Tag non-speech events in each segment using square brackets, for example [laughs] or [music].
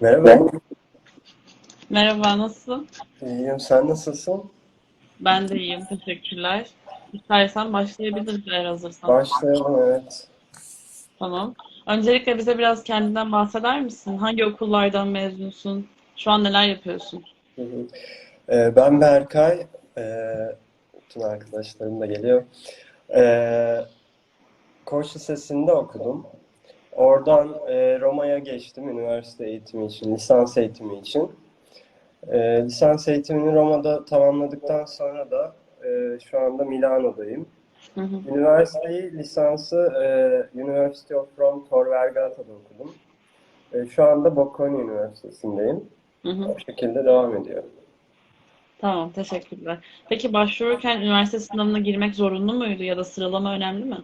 Merhaba. Merhaba, nasılsın? İyiyim. Sen nasılsın? Ben de iyiyim, teşekkürler. İstersen başlayabiliriz eğer hazırsan. Başlayalım evet. Tamam. Öncelikle bize biraz kendinden bahseder misin? Hangi okullardan mezunsun? Şu an neler yapıyorsun? Hı hı. Ee, ben Berkay. Ee, bütün arkadaşlarım da geliyor. Ee, Koç Lisesi'nde okudum. Oradan e, Roma'ya geçtim üniversite eğitimi için, lisans eğitimi için. Ee, lisans eğitimini Roma'da tamamladıktan sonra da e, şu anda Milano'dayım. Hı hı. Üniversiteyi, lisansı e, University of Rome Tor Vergata'da okudum. E, şu anda Bocconi Üniversitesi'ndeyim. Hı hı. O şekilde devam ediyor. Tamam, teşekkürler. Peki başvururken üniversite sınavına girmek zorunlu muydu ya da sıralama önemli mi?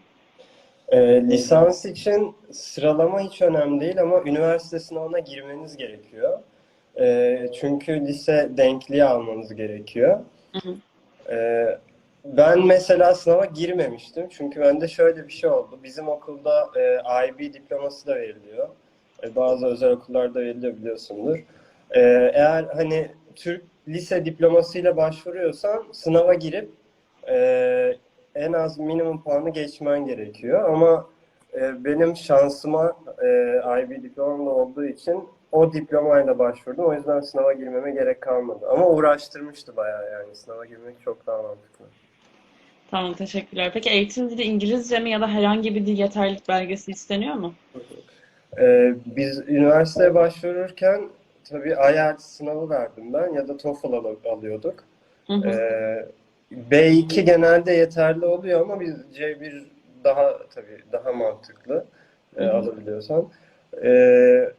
E, lisans için sıralama hiç önemli değil ama üniversite sınavına girmeniz gerekiyor. E, çünkü lise denkliği almanız gerekiyor. Hı hı. E, ben mesela sınava girmemiştim. Çünkü bende şöyle bir şey oldu. Bizim okulda e, IB diploması da veriliyor. E, bazı özel okullarda veriliyor biliyorsundur. E, eğer hani Türk lise diplomasıyla başvuruyorsan sınava girip e, en az minimum puanı geçmen gerekiyor. Ama e, benim şansıma e, IB diplomam da olduğu için o diplomayla başvurdum. O yüzden sınava girmeme gerek kalmadı. Ama uğraştırmıştı bayağı yani. Sınava girmek çok daha mantıklı. Tamam, teşekkürler. Peki eğitim dili İngilizce mi ya da herhangi bir dil yeterlilik belgesi isteniyor mu? Ee, biz üniversiteye başvururken tabii IELTS sınavı verdim ben ya da TOEFL al- alıyorduk. Hı hı. Ee, B2 genelde yeterli oluyor ama biz C1 daha tabii daha mantıklı e, alabiliyorsan. Ee,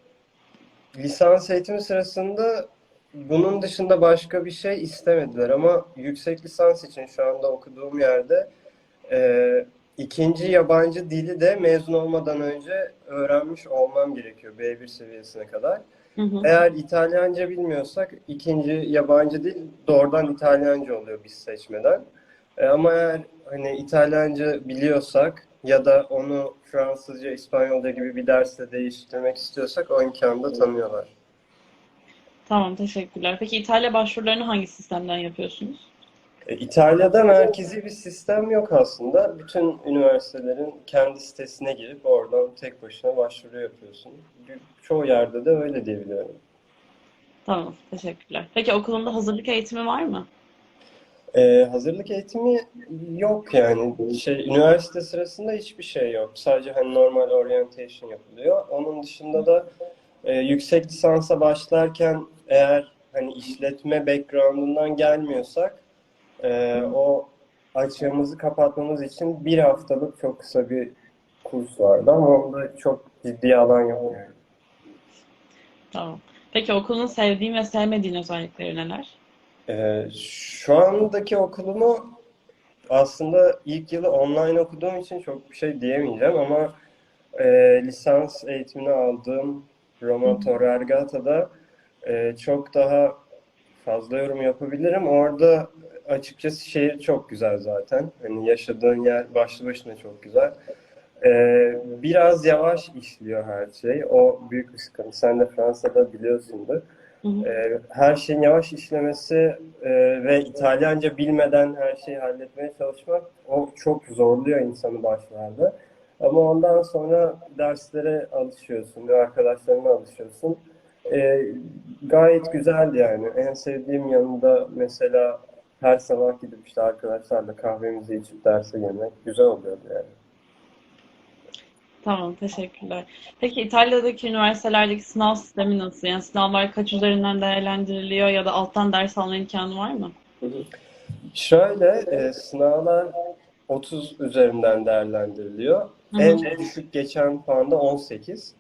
lisans eğitimi sırasında bunun dışında başka bir şey istemediler ama yüksek lisans için şu anda okuduğum yerde e, ikinci yabancı dili de mezun olmadan önce öğrenmiş olmam gerekiyor B1 seviyesine kadar. Hı hı. Eğer İtalyanca bilmiyorsak ikinci yabancı dil doğrudan İtalyanca oluyor biz seçmeden. E, ama eğer hani İtalyanca biliyorsak ya da onu Fransızca, İspanyolca gibi bir dersle değiştirmek istiyorsak o imkanı da tanıyorlar. Tamam, teşekkürler. Peki İtalya başvurularını hangi sistemden yapıyorsunuz? E, İtalya'da merkezi bir sistem yok aslında. Bütün üniversitelerin kendi sitesine girip oradan tek başına başvuru yapıyorsun. Çoğu yerde de öyle diye biliyorum. Tamam, teşekkürler. Peki okulunda hazırlık eğitimi var mı? Ee, hazırlık eğitimi yok yani. Şey, üniversite sırasında hiçbir şey yok. Sadece hani normal orientation yapılıyor. Onun dışında da e, yüksek lisansa başlarken eğer hani işletme background'undan gelmiyorsak e, o açığımızı kapatmamız için bir haftalık çok kısa bir kurs vardı ama onda çok ciddi alan yok yani. Tamam. Peki okulun sevdiğin ve sevmediğin özellikleri neler? Ee, şu andaki okulumu aslında ilk yılı online okuduğum için çok bir şey diyemeyeceğim ama e, lisans eğitimini aldığım Roma Tor Vergata'da e, çok daha fazla yorum yapabilirim. Orada açıkçası şehir çok güzel zaten. Hani yaşadığın yer başlı başına çok güzel. Ee, biraz yavaş işliyor her şey. O büyük bir sıkıntı. Sen de Fransa'da biliyorsundur. Hı hı. Ee, her şeyin yavaş işlemesi e, ve İtalyanca bilmeden her şeyi halletmeye çalışmak o çok zorluyor insanı başlarda. Ama ondan sonra derslere alışıyorsun arkadaşlarına alışıyorsun. Ee, gayet güzeldi yani. En sevdiğim yanında mesela her sabah gidip işte arkadaşlarla kahvemizi içip derse girmek güzel oluyordu yani. Tamam, teşekkürler. Peki İtalya'daki üniversitelerdeki sınav sistemi nasıl? Yani sınavlar kaç üzerinden değerlendiriliyor ya da alttan ders alma imkanı var mı? Şöyle e, sınavlar 30 üzerinden değerlendiriliyor. Hı hı. En düşük geçen puan da 18.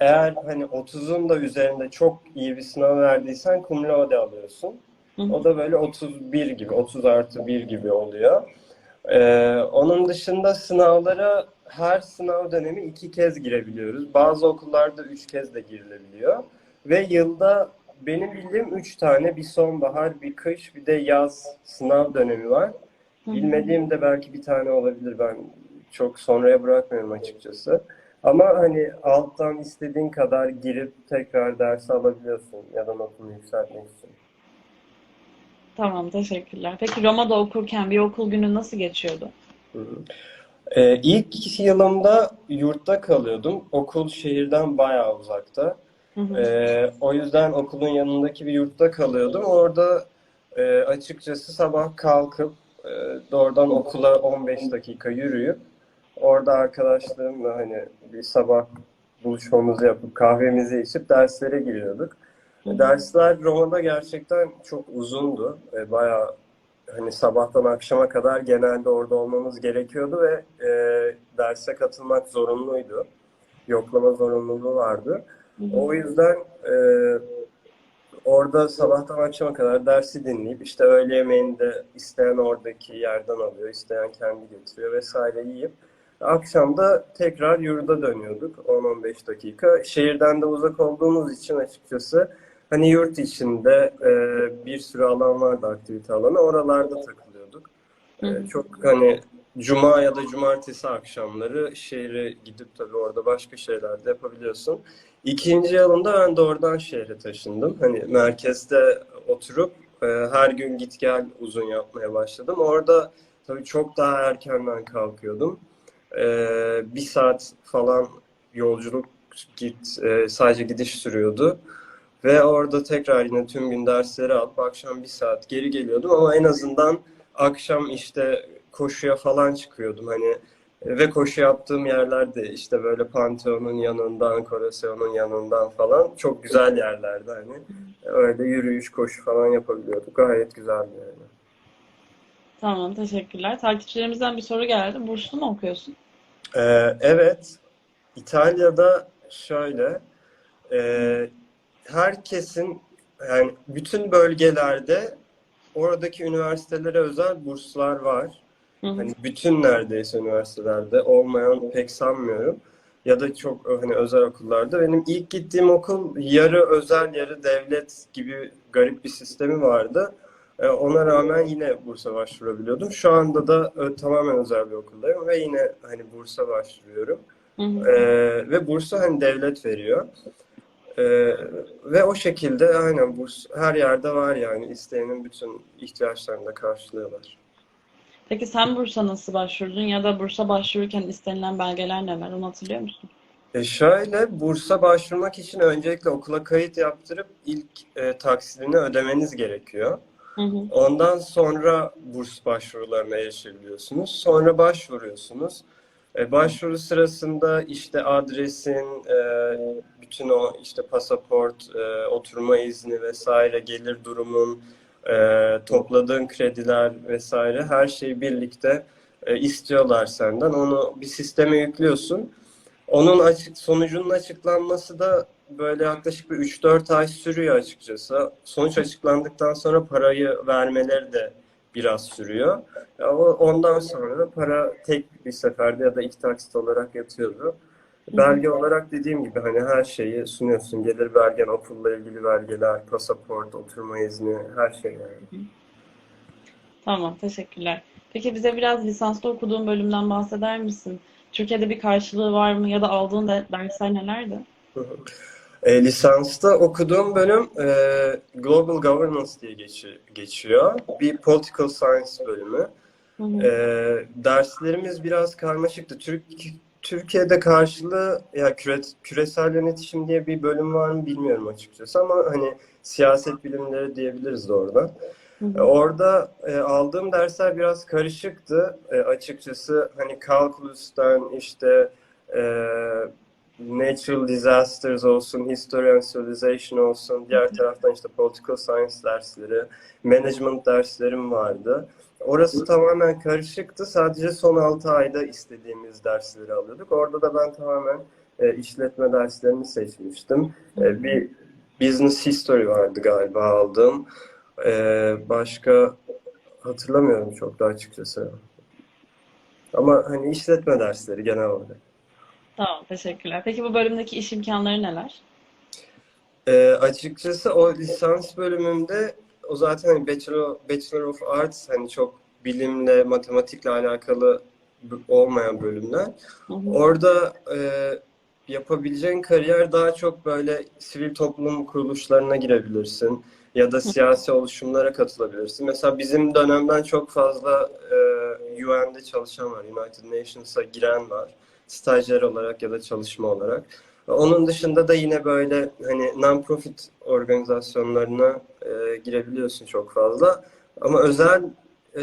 Eğer hani 30'un da üzerinde çok iyi bir sınav verdiysen cum laude alıyorsun. O da böyle 31 gibi, 30 artı 1 gibi oluyor. Ee, onun dışında sınavlara her sınav dönemi iki kez girebiliyoruz. Bazı okullarda üç kez de girilebiliyor. Ve yılda benim bildiğim üç tane bir sonbahar, bir kış, bir de yaz sınav dönemi var. Bilmediğim de belki bir tane olabilir. Ben çok sonraya bırakmıyorum açıkçası. Ama hani alttan istediğin kadar girip tekrar ders alabiliyorsun ya da notunu yükseltmek için. Tamam, teşekkürler. Peki Roma'da okurken bir okul günü nasıl geçiyordu? Hı hı. Ee, ilk yılımda yurtta kalıyordum. Okul şehirden bayağı uzakta. Hı hı. Ee, o yüzden okulun yanındaki bir yurtta kalıyordum. Orada e, açıkçası sabah kalkıp e, doğrudan okula 15 dakika yürüyüp orada arkadaşlarımla hani bir sabah buluşmamızı yapıp kahvemizi içip derslere giriyorduk. Dersler Roma'da gerçekten çok uzundu. E, bayağı hani sabahtan akşama kadar genelde orada olmamız gerekiyordu ve e, derse katılmak zorunluydu. Yoklama zorunluluğu vardı. Hı hı. O yüzden e, orada sabahtan akşama kadar dersi dinleyip işte öğle yemeğini de isteyen oradaki yerden alıyor, isteyen kendi getiriyor vesaire yiyip akşam da tekrar yurda dönüyorduk 10-15 dakika. Şehirden de uzak olduğumuz için açıkçası hani yurt içinde e, bir sürü alan vardı aktivite alanı oralarda takılıyorduk. Hı E, çok hani cuma ya da cumartesi akşamları şehre gidip tabii orada başka şeyler de yapabiliyorsun. İkinci yılımda ben de oradan şehre taşındım. Hani merkezde oturup e, her gün git gel uzun yapmaya başladım. Orada tabii çok daha erkenden kalkıyordum. E, bir saat falan yolculuk git e, sadece gidiş sürüyordu. Ve orada tekrar yine tüm gün dersleri alıp akşam bir saat geri geliyordum ama en azından akşam işte koşuya falan çıkıyordum hani ve koşu yaptığım yerlerde işte böyle Pantheon'un yanından, Koloseum'un yanından falan çok güzel yerlerdi hani. Öyle yürüyüş, koşu falan yapabiliyorduk. Gayet güzeldi yani. Tamam, teşekkürler. Takipçilerimizden bir soru geldi. Burslu mu okuyorsun? Ee, evet, İtalya'da şöyle, e, herkesin yani bütün bölgelerde oradaki üniversitelere özel burslar var. Hı hı. Hani bütün neredeyse üniversitelerde olmayan pek sanmıyorum. Ya da çok hani özel okullarda. Benim ilk gittiğim okul yarı özel yarı devlet gibi garip bir sistemi vardı. Ee, Ona rağmen yine bursa başvurabiliyordum. Şu anda da ö- tamamen özel bir okuldayım ve yine hani bursa başvuruyorum. Hı hı. Ee, ve bursu hani devlet veriyor. Ee, ve o şekilde aynen burs her yerde var yani isteyenin bütün ihtiyaçlarını da karşılıyorlar. Peki sen bursa nasıl başvurdun ya da bursa başvururken istenilen belgeler neler? Onu hatırlıyor musun? E şöyle, bursa başvurmak için öncelikle okula kayıt yaptırıp ilk e, taksidini ödemeniz gerekiyor. Hı hı. Ondan sonra burs başvurularına erişebiliyorsunuz. Sonra başvuruyorsunuz. E, başvuru sırasında işte adresin, e, bütün o işte pasaport, e, oturma izni vesaire, gelir durumun, topladığın krediler vesaire her şeyi birlikte istiyorlar senden. Onu bir sisteme yüklüyorsun. Onun açık sonucunun açıklanması da böyle yaklaşık bir 3-4 ay sürüyor açıkçası. Sonuç açıklandıktan sonra parayı vermeleri de biraz sürüyor. O- ondan sonra para tek bir seferde ya da iki taksit olarak yatıyordu. Belge olarak dediğim gibi hani her şeyi sunuyorsun. Gelir belgen, okulla ilgili belgeler, pasaport, oturma izni, her şey yani. Tamam, teşekkürler. Peki bize biraz lisanslı okuduğun bölümden bahseder misin? Türkiye'de bir karşılığı var mı ya da aldığın de- dersler nelerdi? E, lisansta okuduğum bölüm e, Global Governance diye geçi- geçiyor. Bir Political Science bölümü. Hı hı. E, derslerimiz biraz karmaşıktı. Türk, Türkiye'de karşılığı ya küre, küresel yönetişim diye bir bölüm var mı bilmiyorum açıkçası ama hani siyaset bilimleri diyebiliriz de orada. Hı E. Orada e, aldığım dersler biraz karışıktı. E, açıkçası hani calculus'tan işte e, natural disasters olsun, history and civilization olsun, diğer taraftan işte political science dersleri, management derslerim vardı. Orası tamamen karışıktı. Sadece son 6 ayda istediğimiz dersleri alıyorduk. Orada da ben tamamen e, işletme derslerini seçmiştim. E, bir business history vardı galiba aldığım. Ee, başka hatırlamıyorum çok da açıkçası. Ama hani işletme dersleri genel olarak. Tamam, teşekkürler. Peki bu bölümdeki iş imkanları neler? Ee, açıkçası o lisans bölümümde o zaten hani Bachelor, Bachelor of Arts hani çok bilimle, matematikle alakalı olmayan bölümler. Hı hı. Orada e, yapabileceğin kariyer daha çok böyle sivil toplum kuruluşlarına girebilirsin ya da siyasi oluşumlara katılabilirsin. Mesela bizim dönemden çok fazla e, UN'de çalışan var, United Nations'a giren var, stajyer olarak ya da çalışma olarak. Onun dışında da yine böyle hani non-profit organizasyonlarına e, girebiliyorsun çok fazla. Ama özel e,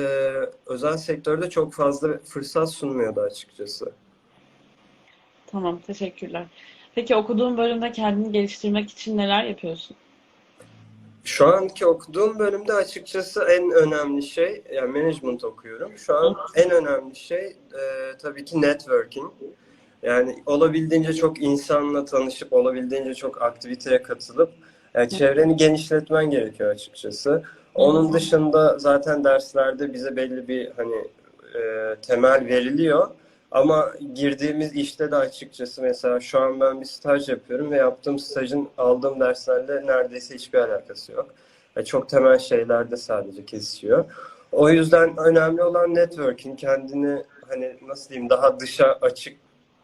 özel sektörde çok fazla fırsat sunmuyordu açıkçası. Tamam, teşekkürler. Peki okuduğun bölümde kendini geliştirmek için neler yapıyorsun? Şu anki okuduğum bölümde açıkçası en önemli şey, yani management okuyorum. Şu an en önemli şey e, tabii ki networking. Yani olabildiğince çok insanla tanışıp, olabildiğince çok aktiviteye katılıp, yani çevreni genişletmen gerekiyor açıkçası. Onun dışında zaten derslerde bize belli bir hani e, temel veriliyor. Ama girdiğimiz işte de açıkçası mesela şu an ben bir staj yapıyorum ve yaptığım stajın aldığım derslerle neredeyse hiçbir alakası yok. E, Çok temel şeylerde sadece kesişiyor. O yüzden önemli olan networking, kendini hani nasıl diyeyim daha dışa açık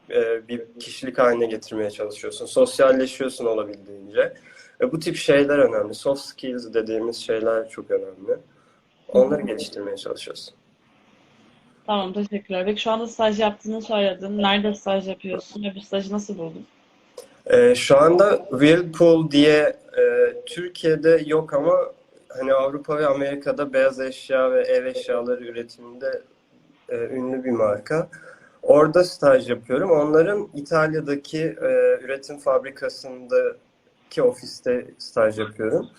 e, bir kişilik haline getirmeye çalışıyorsun. Sosyalleşiyorsun olabildiğince. E, bu tip şeyler önemli. Soft skills dediğimiz şeyler çok önemli. Onları geliştirmeye çalışıyorsun. Tamam, teşekkürler. Peki şu anda staj yaptığını söyledin. Nerede staj yapıyorsun ve bu stajı nasıl buldun? Ee, şu anda Whirlpool diye e, Türkiye'de yok ama hani Avrupa ve Amerika'da beyaz eşya ve ev eşyaları üretiminde e, ünlü bir marka. Orada staj yapıyorum. Onların İtalya'daki e, üretim fabrikasındaki ofiste staj yapıyorum.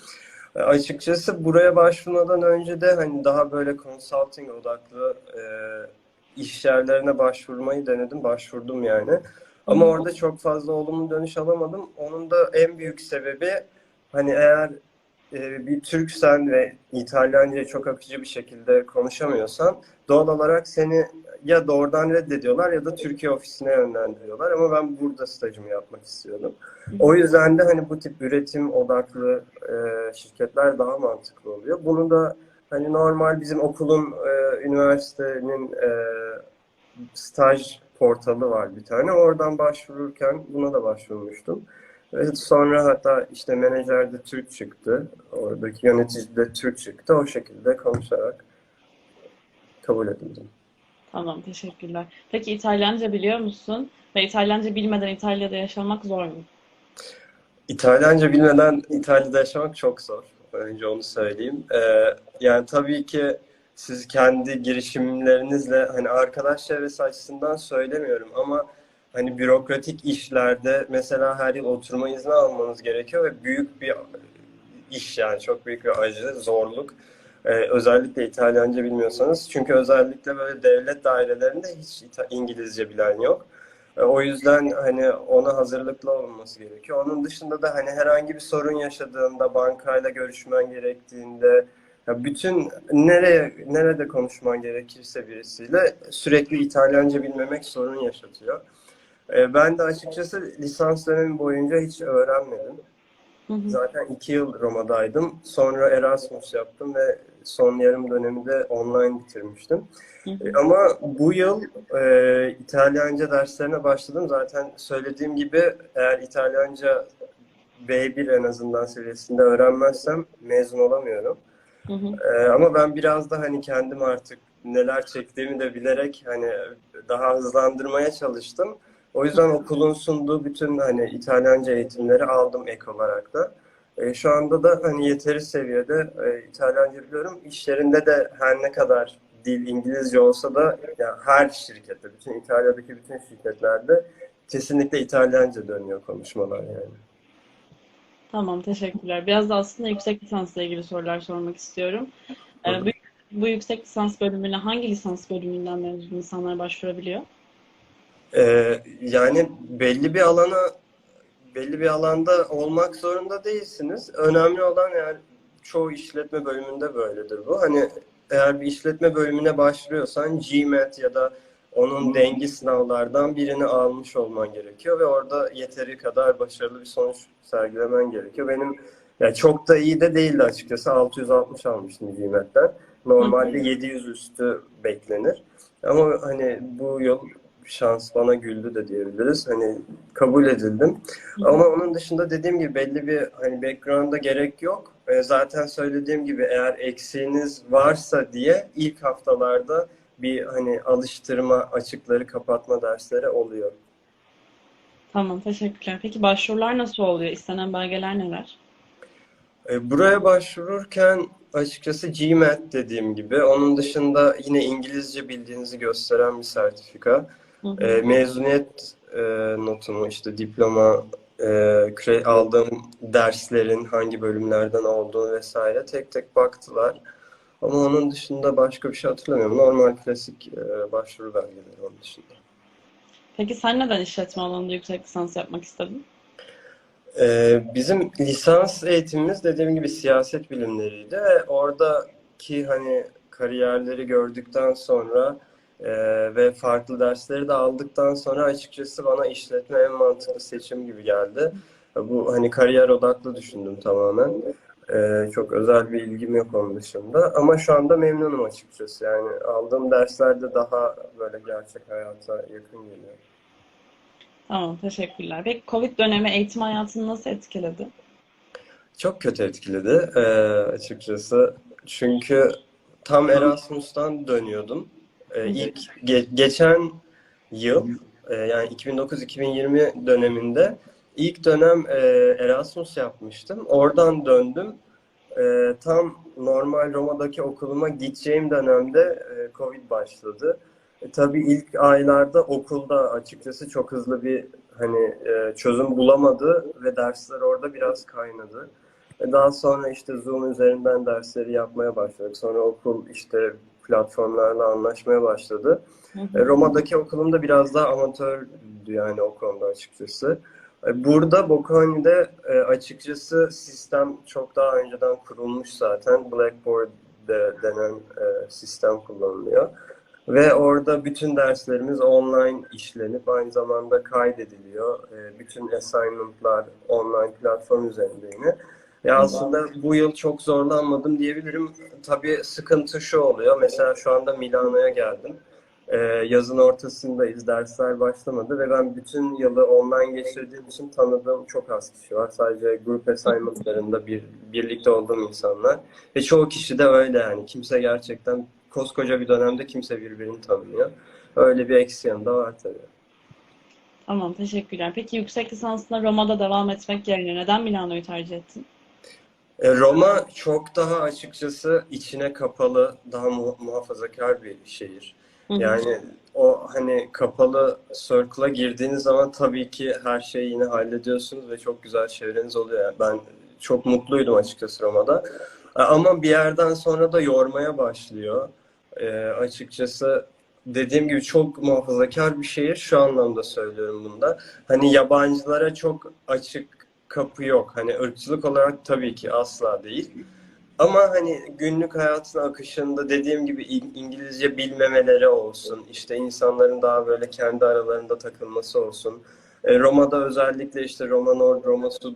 E, açıkçası buraya başvurmadan önce de hani daha böyle consulting odaklı e, iş yerlerine başvurmayı denedim. Başvurdum yani. Ama orada çok fazla olumlu dönüş alamadım. Onun da en büyük sebebi hani eğer e, bir Türksen ve İtalyancayı çok akıcı bir şekilde konuşamıyorsan doğal olarak seni ya doğrudan reddediyorlar ya da Türkiye ofisine yönlendiriyorlar. Ama ben burada stajımı yapmak istiyordum. O yüzden de hani bu tip üretim odaklı e, şirketler daha mantıklı oluyor. Bunu da hani normal bizim okulun, e, üniversitenin e, staj portalı var bir tane. Oradan başvururken buna da başvurmuştum. Ve sonra hatta işte menajer de Türk çıktı. Oradaki yönetici de Türk çıktı. O şekilde konuşarak kabul edildim. Tamam, teşekkürler. Peki İtalyanca biliyor musun? Ve İtalyanca bilmeden İtalya'da yaşamak zor mu? İtalyanca bilmeden İtalya'da yaşamak çok zor. Önce onu söyleyeyim. Ee, yani tabii ki siz kendi girişimlerinizle hani arkadaş çevresi açısından söylemiyorum ama hani bürokratik işlerde mesela her yıl oturma izni almanız gerekiyor ve büyük bir iş yani çok büyük bir acı, zorluk. Ee, özellikle İtalyanca bilmiyorsanız. Çünkü özellikle böyle devlet dairelerinde hiç İta- İngilizce bilen yok. E, O yüzden hani ona hazırlıklı olunması gerekiyor. Onun dışında da hani herhangi bir sorun yaşadığında, bankayla görüşmen gerektiğinde, ya bütün nereye nerede konuşman gerekirse birisiyle sürekli İtalyanca bilmemek sorun yaşatıyor. E, Ben de açıkçası lisans dönemi boyunca hiç öğrenmedim. Hı hı. Zaten iki yıl Roma'daydım. Sonra Erasmus yaptım ve son yarım dönemi de online bitirmiştim. Hı hı. E, Ama bu yıl e, İtalyanca derslerine başladım. Zaten söylediğim gibi eğer İtalyanca B1 en azından seviyesinde öğrenmezsem mezun olamıyorum. Hı hı. E, ama ben biraz da hani kendim artık neler çektiğimi de bilerek hani daha hızlandırmaya çalıştım. O yüzden okulun sunduğu bütün hani İtalyanca eğitimleri aldım ek olarak da. E, şu anda da hani yeteri seviyede e, İtalyanca biliyorum. İş yerinde de her ne kadar dil İngilizce olsa da yani her şirkette, bütün İtalya'daki bütün şirketlerde kesinlikle İtalyanca dönüyor konuşmalar yani. Tamam, teşekkürler. Biraz da aslında yüksek lisansla ilgili sorular sormak istiyorum. Ee, bu, bu yüksek lisans bölümüne hangi lisans bölümünden mezun insanlar başvurabiliyor? Ee, yani belli bir alana belli bir alanda olmak zorunda değilsiniz. Önemli olan yani çoğu işletme bölümünde böyledir bu. Hani eğer bir işletme bölümüne başvuruyorsan GMAT ya da onun dengi sınavlardan birini almış olman gerekiyor ve orada yeteri kadar başarılı bir sonuç sergilemen gerekiyor. Benim ya çok da iyi de değildi açıkçası. 660 almıştım GMAT'ten. Normalde 700 üstü beklenir. Ama hani bu yıl şans bana güldü de diyebiliriz. Hani kabul edildim. Ama onun dışında dediğim gibi belli bir hani background'a gerek yok. E, zaten söylediğim gibi eğer eksiğiniz varsa diye ilk haftalarda bir hani alıştırma, açıkları kapatma dersleri oluyor. Tamam, teşekkürler. Peki başvurular nasıl oluyor? İstenen belgeler neler? E, Buraya başvururken açıkçası GMAT dediğim gibi. Onun dışında yine İngilizce bildiğinizi gösteren bir sertifika. E, mezuniyet e, notumu, işte diploma, e, aldığım derslerin hangi bölümlerden olduğunu vesaire tek tek baktılar. Ama onun dışında başka bir şey hatırlamıyorum. Normal klasik e, başvuru belgeleri onun dışında. Peki sen neden işletme alanında yüksek lisans yapmak istedin? Ee, bizim lisans eğitimimiz dediğim gibi siyaset bilimleriydi ve oradaki hani kariyerleri gördükten sonra e, ve farklı dersleri de aldıktan sonra açıkçası bana işletme en mantıklı seçim gibi geldi. Bu hani kariyer odaklı düşündüm tamamen. Ee, çok özel bir ilgim yok onun dışında ama şu anda memnunum açıkçası. Yani aldığım derslerde daha böyle gerçek hayata yakın geliyor. Tamam, teşekkürler. Peki Covid dönemi eğitim hayatını nasıl etkiledi? Çok kötü etkiledi eee, açıkçası. Çünkü tam Erasmus'tan dönüyordum. Eee, ilk ge- geçen yıl eee, yani 2009-2020 döneminde ilk dönem eee, Erasmus yapmıştım. Oradan döndüm. Eee, tam normal Roma'daki okuluma gideceğim dönemde eee, Covid başladı. E, tabii ilk aylarda okulda açıkçası çok hızlı bir hani e, çözüm bulamadı ve dersler orada biraz kaynadı. E, daha sonra işte Zoom üzerinden dersleri yapmaya başladık. Sonra okul işte platformlarla anlaşmaya başladı. Hı E, hı. Roma'daki okulum da biraz daha amatördü yani o konuda açıkçası. E, Burada Bocconi'de e, açıkçası sistem çok daha önceden kurulmuş zaten. Blackboard de, denen sistem kullanılıyor. Ve orada bütün derslerimiz online işlenip aynı zamanda kaydediliyor. Bütün assignment'lar online platform üzerinde yine. Ya aslında bu yıl çok zorlanmadım diyebilirim. Tabii sıkıntı şu oluyor. Mesela şu anda Milano'ya geldim. Ee, yazın ortasındayız. Dersler başlamadı ve ben bütün yılı online geçirdiğim için tanıdığım çok az kişi var. Sadece grup assignment'larında bir, birlikte olduğum insanlar. Ve çoğu kişi de öyle yani. Kimse gerçekten koskoca bir dönemde kimse birbirini tanımıyor. Öyle bir eksi yanı da var tabii. Tamam, teşekkürler. Peki yüksek lisansına Roma'da devam etmek yerine neden Milano'yu tercih ettin? E, Roma çok daha açıkçası içine kapalı, daha mu- muhafazakar bir şehir. Yani o hani kapalı circle'a girdiğiniz zaman tabii ki her şeyi yine hallediyorsunuz ve çok güzel çevreniz oluyor. Yani ben çok mutluydum açıkçası Roma'da. E, Ama bir yerden sonra da yormaya başlıyor. E, açıkçası dediğim gibi çok muhafazakar bir şehir. Şu anlamda söylüyorum bunda. Hani yabancılara çok açık kapı yok. Hani ırkçılık olarak tabii ki asla değil. Ama hani günlük hayatın akışında dediğim gibi İng- İngilizce bilmemeleri olsun, işte insanların daha böyle kendi aralarında takılması olsun. E, Roma'da özellikle işte Roma Nord, Roma Sud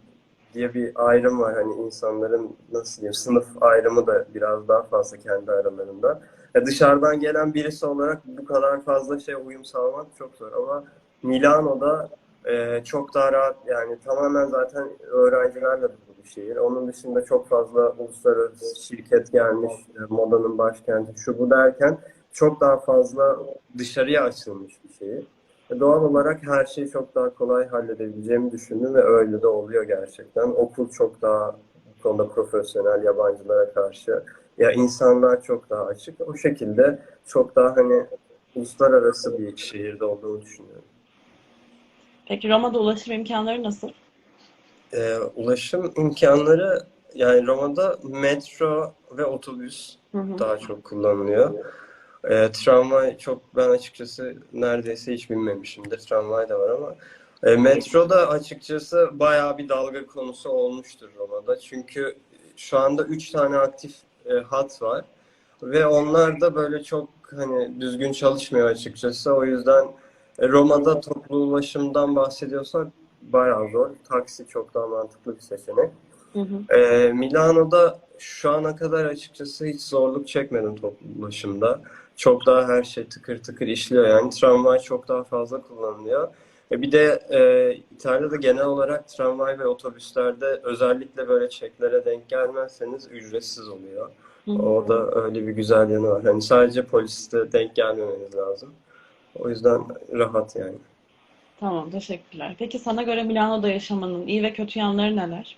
diye bir ayrım var. Hani insanların nasıl diyeyim sınıf ayrımı da biraz daha fazla kendi aralarında. E, dışarıdan gelen birisi olarak bu kadar fazla şey uyum sağlamak çok zor. Ama Milano'da e, çok daha rahat yani tamamen zaten öğrencilerle dolu bir şehir. Onun dışında çok fazla uluslararası şirket gelmiş, e, modanın başkenti şu bu derken çok daha fazla dışarıya açılmış bir şehir. E, doğal olarak her şeyi çok daha kolay halledebileceğimi düşündüm ve öyle de oluyor gerçekten. Okul çok daha bu konuda profesyonel yabancılara karşı. Ya insanlar çok daha açık. O şekilde çok daha hani uluslararası bir şehirde olduğunu düşünüyorum. Peki Roma'da ulaşım imkanları nasıl? Ee, ulaşım imkanları yani Roma'da metro ve otobüs Hı hı. daha çok kullanılıyor. Ee, tramvay çok ben açıkçası neredeyse hiç bilmemişimdir. Tramvay da var ama e, metro da açıkçası bayağı bir dalga konusu olmuştur Roma'da. Çünkü şu anda 3 tane aktif e, hat var ve onlar da böyle çok hani düzgün çalışmıyor açıkçası. O yüzden e, Roma'da toplu ulaşımdan bahsediyorsak bayağı zor. Taksi çok daha mantıklı bir seçenek. Hı hı. Ee, Milano'da şu ana kadar açıkçası hiç zorluk çekmedim toplu ulaşımda. çok daha her şey tıkır tıkır işliyor. Yani tramvay çok daha fazla kullanılıyor. E bir de e, İtalya'da genel olarak tramvay ve otobüslerde özellikle böyle çeklere denk gelmezseniz ücretsiz oluyor. Hı hı. O da öyle bir güzel yanı var. Hani sadece poliste denk gelmemeniz lazım. O yüzden rahat yani. Tamam, teşekkürler. Peki sana göre Milano'da yaşamanın iyi ve kötü yanları neler?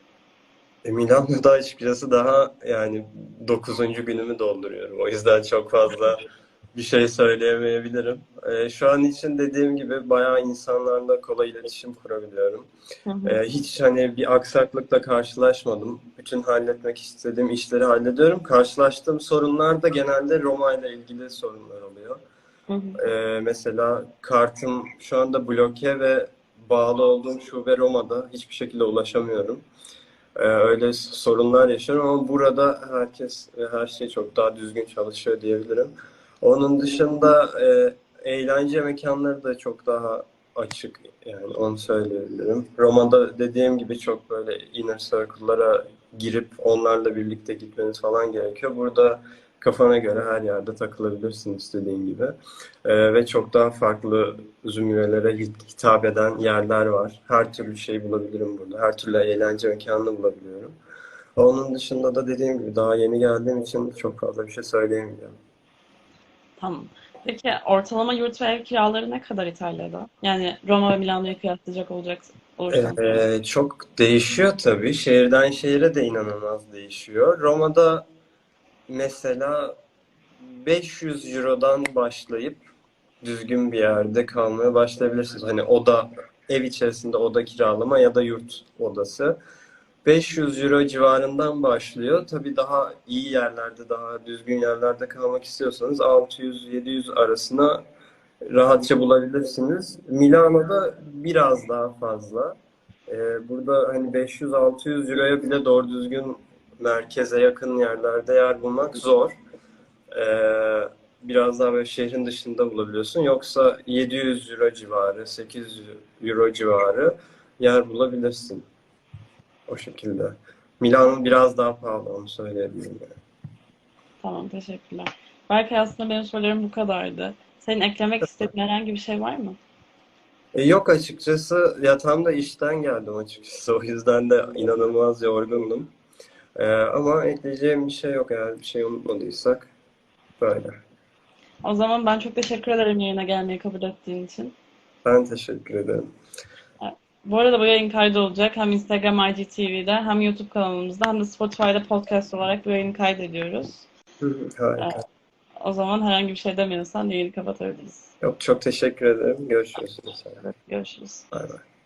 E, Milano'da açıkçası daha yani 9. günümü dolduruyorum. O yüzden çok fazla [laughs] bir şey söyleyemeyebilirim. E, şu an için dediğim gibi bayağı insanlarla kolay iletişim kurabiliyorum. Hı hı. E, hiç hani bir aksaklıkla karşılaşmadım. Bütün halletmek istediğim işleri hallediyorum. Karşılaştığım sorunlar da genelde Roma ile ilgili sorunlar. Ee, mesela kartım şu anda bloke ve bağlı olduğum şube Roma'da hiçbir şekilde ulaşamıyorum. Ee, öyle sorunlar yaşıyorum ama burada herkes ve her şey çok daha düzgün çalışıyor diyebilirim. Onun dışında e, eğlence mekanları da çok daha açık yani onu söyleyebilirim. Roma'da dediğim gibi çok böyle inner circle'lara girip onlarla birlikte gitmeniz falan gerekiyor. Burada kafana göre her yerde takılabilirsin istediğin gibi. Ee, ve çok daha farklı zümrelere hit- hitap eden yerler var. Her türlü şey bulabilirim burada. Her türlü eğlence mekanını bulabiliyorum. Onun dışında da dediğim gibi daha yeni geldiğim için çok fazla bir şey söyleyemeyeceğim. Tamam. Peki ortalama yurt ve ev kiraları ne kadar İtalya'da? Yani Roma ve Milano'yu kıyaslayacak olacak olursan. Ee, çok değişiyor tabii. Şehirden şehire de inanılmaz değişiyor. Roma'da mesela 500 Euro'dan başlayıp düzgün bir yerde kalmaya başlayabilirsiniz. Hani oda, ev içerisinde oda kiralama ya da yurt odası. 500 Euro civarından başlıyor. Tabii daha iyi yerlerde, daha düzgün yerlerde kalmak istiyorsanız 600-700 arasına rahatça bulabilirsiniz. Milano'da biraz daha fazla. Ee, burada hani 500-600 euroya bile doğru düzgün merkeze yakın yerlerde yer bulmak zor. Ee, biraz daha böyle şehrin dışında bulabiliyorsun. Yoksa 700 euro civarı, 800 euro civarı yer bulabilirsin. O şekilde. Milano biraz daha pahalı onu söyleyebilirim yani. Tamam, teşekkürler. Belki aslında benim sorularım bu kadardı. Senin eklemek istediğin herhangi bir şey var mı? E, yok açıkçası ya tam da işten geldim açıkçası. O yüzden de inanılmaz yorgundum. E, ama ekleyeceğim bir şey yok eğer bir şey unutmadıysak. Böyle. O zaman ben çok teşekkür ederim yayına gelmeyi kabul ettiğin için. Ben teşekkür ederim. Bu arada bu yayın kaydı olacak. Hem Instagram IGTV'de hem YouTube kanalımızda hem de Spotify'da podcast olarak bu yayını kaydediyoruz. Harika. O zaman herhangi bir şey demiyorsan yayını kapatabiliriz. Yok çok teşekkür ederim. Görüşürüz. Görüşürüz. Bay bay.